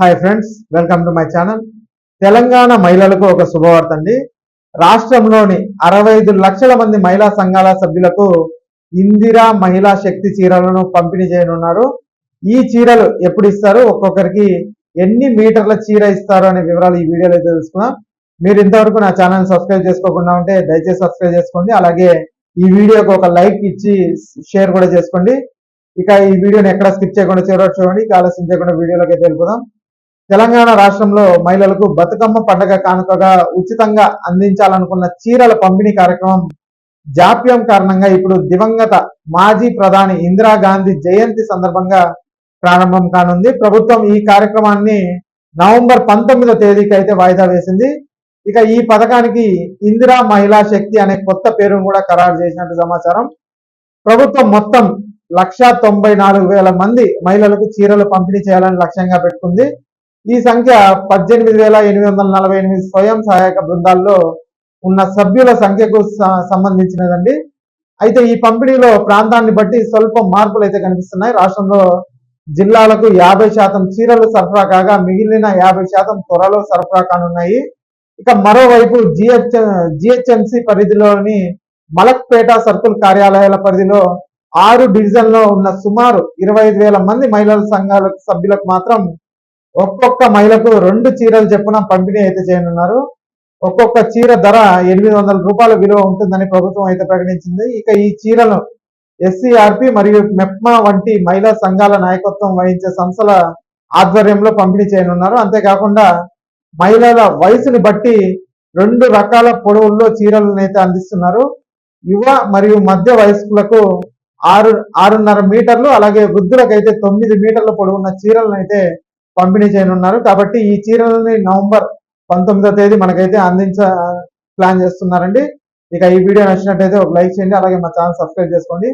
Hi friends welcome to my channel Telangana మహిళలకు ఒక శుభవార్త అండి. రాష్ట్రంలోని అరవై ఐదు లక్షల మంది మహిళా సంఘాల సభ్యులకు ఇందిరా మహిళా శక్తి చీరలను పంపిణీ చేయనున్నారు. ఈ చీరలు ఎప్పుడు ఇస్తారు? ఒక్కొక్కరికి ఎన్ని మీటర్ల చీర ఇస్తారు? అనే వివరాలు ఈ వీడియోలో తెలుసుకున్నాం తెలుసుకుందాం. మీరు ఇంతవరకు నా ఛానల్ సబ్స్క్రైబ్ చేసుకోకుండా ఉంటే దయచేసి సబ్స్క్రైబ్ చేసుకోండి. అలాగే ఈ వీడియోకి ఒక లైక్ ఇచ్చి షేర్ కూడా చేసుకోండి. ఇక ఈ వీడియోని ఎక్కడ స్కిప్ చేయకుండా చివరి చూడండి. ఆలస్యం చేయకుండా వీడియోలోకి వెళ్ళిపోదాం. తెలంగాణ రాష్ట్రంలో మహిళలకు బతుకమ్మ పండగ కానుకగా ఉచితంగా అందించాలనుకున్న చీరల పంపిణీ కార్యక్రమం జాప్యం కారణంగా ఇప్పుడు దివంగత మాజీ ప్రధాని ఇందిరాగాంధీ జయంతి సందర్భంగా ప్రారంభం కానుంది. ప్రభుత్వం ఈ కార్యక్రమాన్ని నవంబర్ పంతొమ్మిదో తేదీకి అయితే వాయిదా వేసింది. ఇక ఈ పథకానికి ఇందిరా మహిళా శక్తి అనే కొత్త పేరును కూడా ఖరారు చేసినట్టు సమాచారం. ప్రభుత్వం మొత్తం లక్ష తొంభై నాలుగు వేల మంది మహిళలకు చీరలు పంపిణీ చేయాలని లక్ష్యంగా పెట్టుకుంది. ఈ సంఖ్య పద్దెనిమిది వేల ఎనిమిది వందల నలభై ఎనిమిది స్వయం సహాయక బృందాల్లో ఉన్న సభ్యుల సంఖ్యకు సంబంధించినదండి. అయితే ఈ పంపిణీలో ప్రాంతాన్ని బట్టి స్వల్ప మార్పులు అయితే కనిపిస్తున్నాయి. రాష్ట్రంలో జిల్లాలకు యాభై శాతం చీరలు సరఫరా కాగా మిగిలిన యాభై శాతం త్వరలో సరఫరా కానున్నాయి. ఇక మరోవైపు జిహెచ్ జిహెచ్ఎంసి పరిధిలోని మలక్పేట సర్కుల్ కార్యాలయాల పరిధిలో ఆరు డివిజన్లో ఉన్న సుమారు ఇరవై ఐదు వేల మంది మహిళల సంఘాల సభ్యులకు మాత్రం ఒక్కొక్క మహిళకు రెండు చీరలు చెప్పున పంపిణీ అయితే చేయనున్నారు. ఒక్కొక్క చీర ధర ఎనిమిది వందల రూపాయల విలువ ఉంటుందని ప్రభుత్వం అయితే ప్రకటించింది. ఇక ఈ చీరలు ఎస్సీఆర్పి మరియు మెప్మా వంటి మహిళా సంఘాల నాయకత్వం వహించే సంస్థల ఆధ్వర్యంలో పంపిణీ చేయనున్నారు. అంతేకాకుండా మహిళల వయసుని బట్టి రెండు రకాల పొడవుల్లో చీరలను అయితే అందిస్తున్నారు. యువ మరియు మధ్య వయస్కులకు ఆరు ఆరున్నర మీటర్లు అలాగే వృద్ధులకైతే తొమ్మిది మీటర్ల పొడవున్న చీరలను అయితే పంపిణీ చేయనున్నారు. కాబట్టి ఈ చీరలని నవంబర్ పంతొమ్మిదో తేదీ మనకైతే అందించ ప్లాన్ చేస్తున్నారండి. ఇక ఈ వీడియో నచ్చినట్టయితే ఒక లైక్ చేయండి అలాగే మా ఛానల్ సబ్స్క్రైబ్ చేసుకోండి.